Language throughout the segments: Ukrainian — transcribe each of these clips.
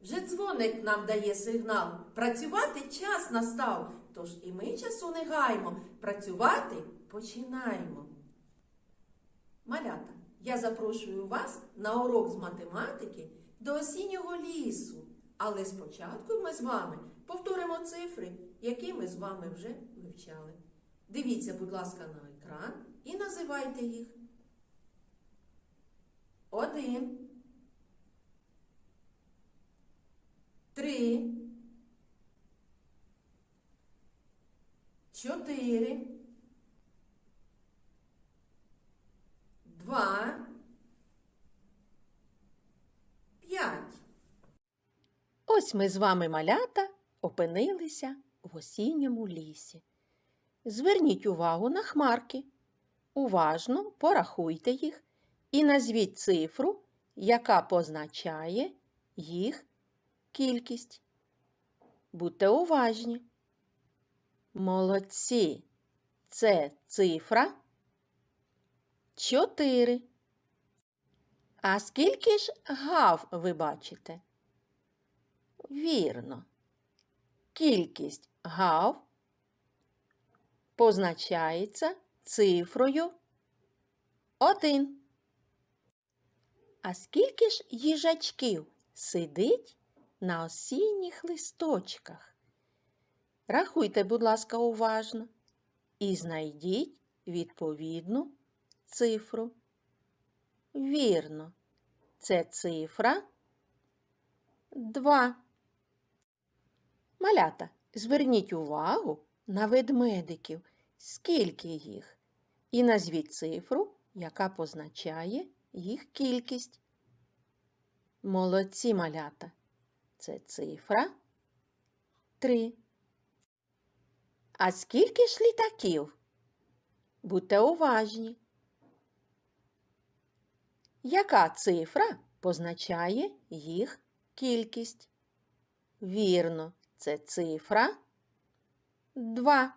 Вже дзвоник нам дає сигнал. Працювати час настав. Тож і ми часу не гаймо. Працювати починаємо. Малята, я запрошую вас на урок з математики до осіннього лісу. Але спочатку ми з вами повторимо цифри, які ми з вами вже вивчали. Дивіться, будь ласка, на екран і називайте їх. Один. Три. Чотири. Два. П'ять. Ось ми з вами, малята, опинилися в осінньому лісі. Зверніть увагу на хмарки. Уважно порахуйте їх і назвіть цифру, яка позначає їх кількість. Будьте уважні. Молодці. Це цифра 4. А скільки ж гав ви бачите? Вірно. Кількість гав позначається цифрою 1. А скільки ж їжачків сидить на осінніх листочках? Рахуйте, будь ласка, уважно і знайдіть відповідну цифру. Вірно, це цифра 2. Малята, зверніть увагу на ведмедиків, скільки їх, і назвіть цифру, яка позначає їх кількість. Молодці малята. Це цифра 3. А скільки ж літаків? Будьте уважні. Яка цифра позначає їх кількість? Вірно, це цифра 2.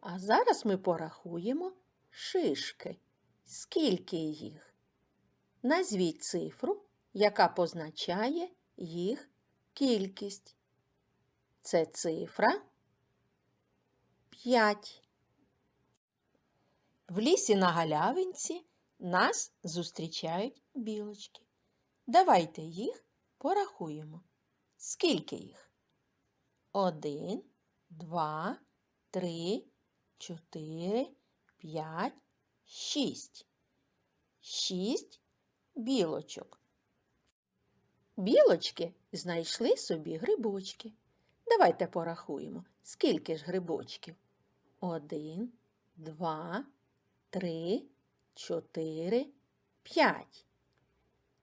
А зараз ми порахуємо шишки. Скільки їх? Назвіть цифру, яка позначає їх кількість. Це цифра 5. В лісі на галявинці нас зустрічають білочки. Давайте їх порахуємо. Скільки їх? Один, два, три, чотири, п'ять, шість. Шість білочок. Білочки знайшли собі грибочки. Давайте порахуємо, скільки ж грибочків. Один, два, три, чотири, п'ять.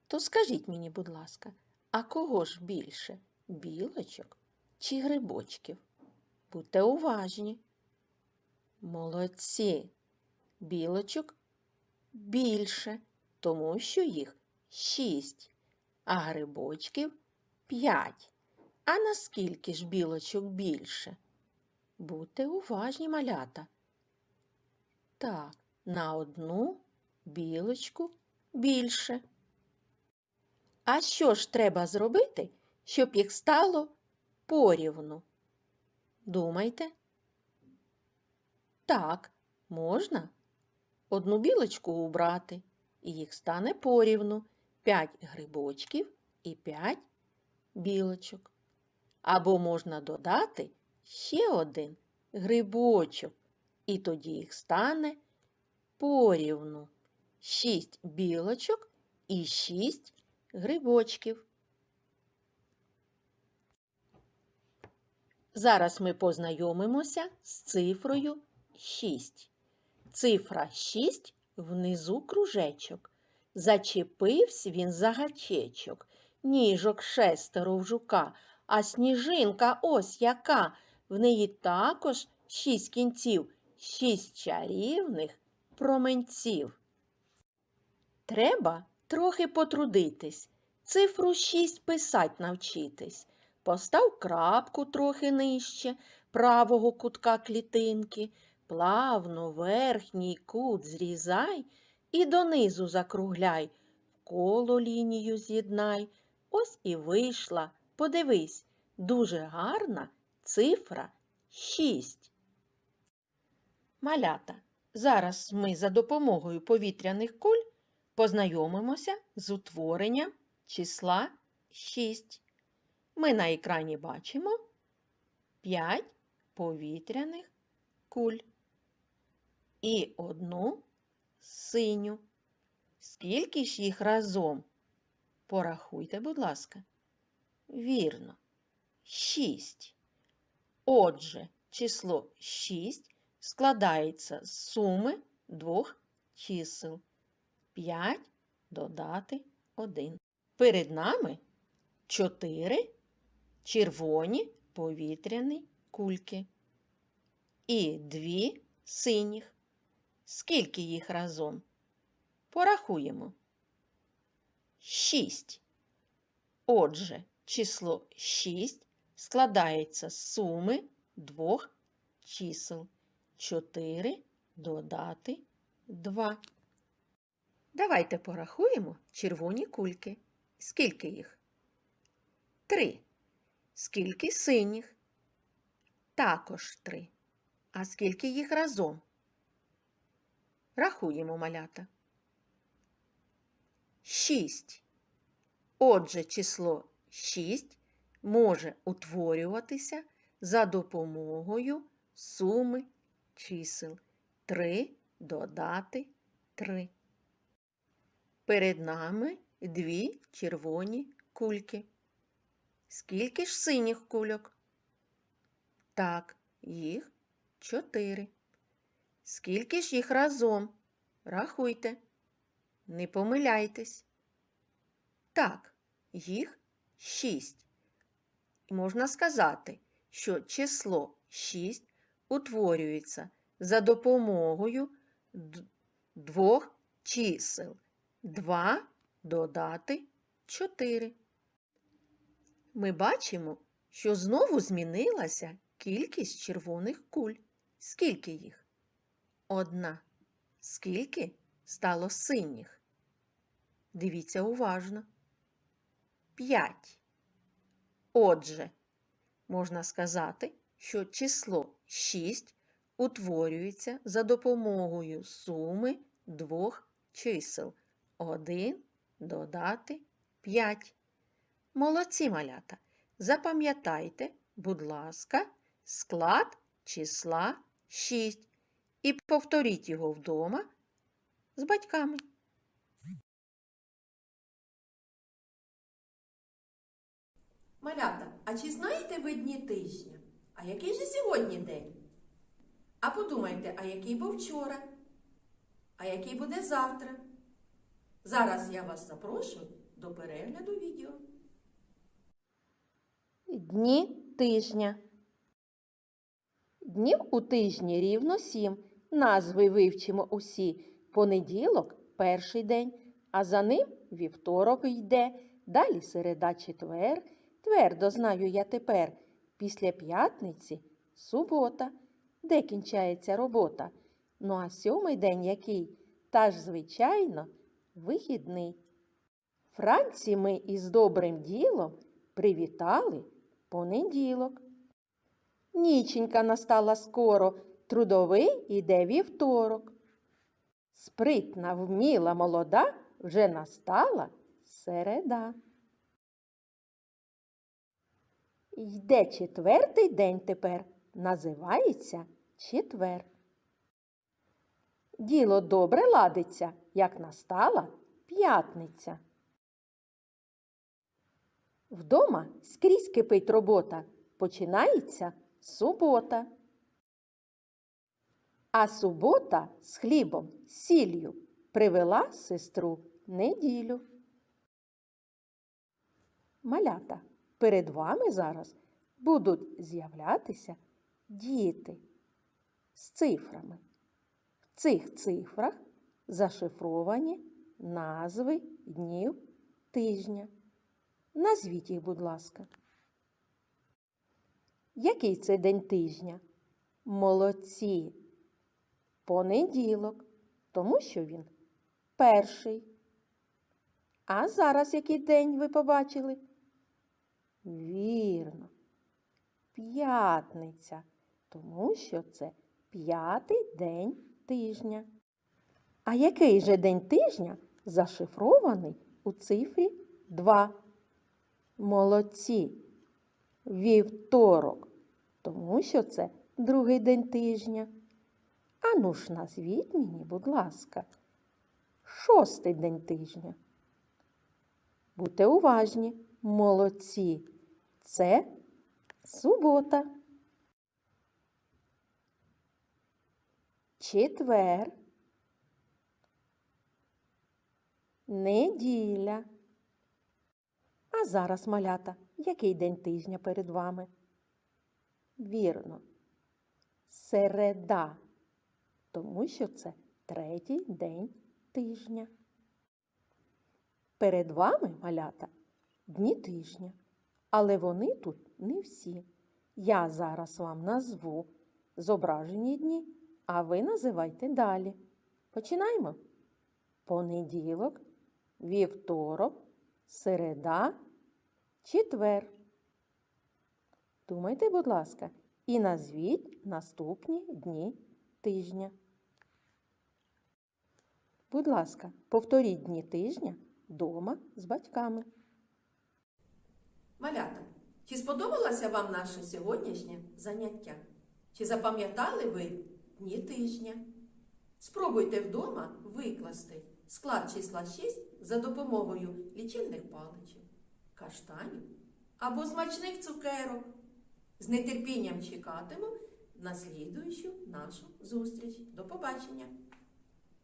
То скажіть мені, будь ласка, а кого ж більше білочок чи грибочків? Будьте уважні. Молодці. Білочок більше, тому що їх шість, а грибочків п'ять. А наскільки ж білочок більше? Будьте уважні, малята. Так, на одну білочку більше. А що ж треба зробити, щоб їх стало порівну? Думайте? Так, можна одну білочку убрати, і їх стане порівну п'ять грибочків і п'ять білочок. Або можна додати ще один грибочок, і тоді їх стане порівну шість білочок і шість грибочків. Зараз ми познайомимося з цифрою 6. Цифра 6 внизу кружечок. Зачепився він за гачечок, ніжок шестеро в жука, а сніжинка ось яка. В неї також шість кінців, шість чарівних променців. Треба трохи потрудитись, цифру 6 писать навчитись. Постав крапку трохи нижче правого кутка клітинки, плавно верхній кут зрізай і донизу закругляй, коло лінію з'єднай, Ось і вийшла. Подивись, дуже гарна цифра 6. Малята, зараз ми за допомогою повітряних куль познайомимося з утворенням числа 6. Ми на екрані бачимо 5 повітряних куль і одну синю. Скільки ж їх разом? Порахуйте, будь ласка. Вірно. 6. Отже, число 6 складається з суми двох чисел. 5 додати 1. Перед нами 4 червоні повітряні кульки і 2 синіх. Скільки їх разом? Порахуємо. 6. Отже, число 6 складається з суми двох чисел. 4 додати 2. Давайте порахуємо червоні кульки. Скільки їх? 3. Скільки синіх? Також 3. А скільки їх разом? Рахуємо малята. 6. Отже, число 6 може утворюватися за допомогою суми чисел 3 додати 3. Перед нами дві червоні кульки. Скільки ж синіх кульок? Так, їх 4. Скільки ж їх разом? Рахуйте. Не помиляйтесь. Так, їх 6. І можна сказати, що число 6 утворюється за допомогою двох чисел 2 додати 4. Ми бачимо, що знову змінилася кількість червоних куль. Скільки їх? Одна. Скільки стало синіх? Дивіться уважно. П'ять. Отже, можна сказати, що число 6 утворюється за допомогою суми двох чисел 1 додати 5. Молодці малята. Запам'ятайте, будь ласка, склад числа 6 і повторіть його вдома з батьками. Малята, а чи знаєте ви дні тижня? А який же сьогодні день? А подумайте, а який був вчора? А який буде завтра? Зараз я вас запрошую до перегляду відео. Дні тижня. Днів у тижні рівно сім. Назви вивчимо усі. Понеділок перший день, а за ним вівторок йде. Далі середа четвер. Твердо знаю я тепер. Після п'ятниці субота, де кінчається робота. Ну а сьомий день який? Та ж, звичайно, вихідний. Вранці ми із добрим ділом привітали понеділок. Ніченька настала скоро, трудовий іде вівторок. Спритна, вміла, молода вже настала середа. Йде четвертий день тепер, називається четвер. Діло добре ладиться, як настала п'ятниця. Вдома скрізь кипить робота, починається субота. А субота з хлібом, сіллю привела сестру неділю. Малята, перед вами зараз будуть з'являтися діти з цифрами. В цих цифрах зашифровані назви днів тижня. Назвіть їх, будь ласка. Який це день тижня? Молодці. Понеділок, тому що він перший. А зараз який день ви побачили? Вірно. П'ятниця, тому що це п'ятий день тижня. А який же день тижня зашифрований у цифрі 2? Молодці. Вівторок, тому що це другий день тижня. Ану ж назвіть мені, будь ласка, шостий день тижня. Будьте уважні, молодці. Це субота. Четвер. Неділя. А зараз, малята, який день тижня перед вами? Вірно. Середа. Тому що це третій день тижня. Перед вами, малята, дні тижня. Але вони тут не всі. Я зараз вам назву зображені дні, а ви називайте далі. Починаємо. Понеділок, вівторок, середа, четвер. Думайте, будь ласка, і назвіть наступні дні тижня. Будь ласка, повторіть дні тижня вдома з батьками. Малята, чи сподобалося вам наше сьогоднішнє заняття? Чи запам'ятали ви дні тижня? Спробуйте вдома викласти склад числа 6 за допомогою лічильних паличок, каштанів або смачних цукерок. З нетерпінням чекатиму на слідуючу нашу зустріч. До побачення!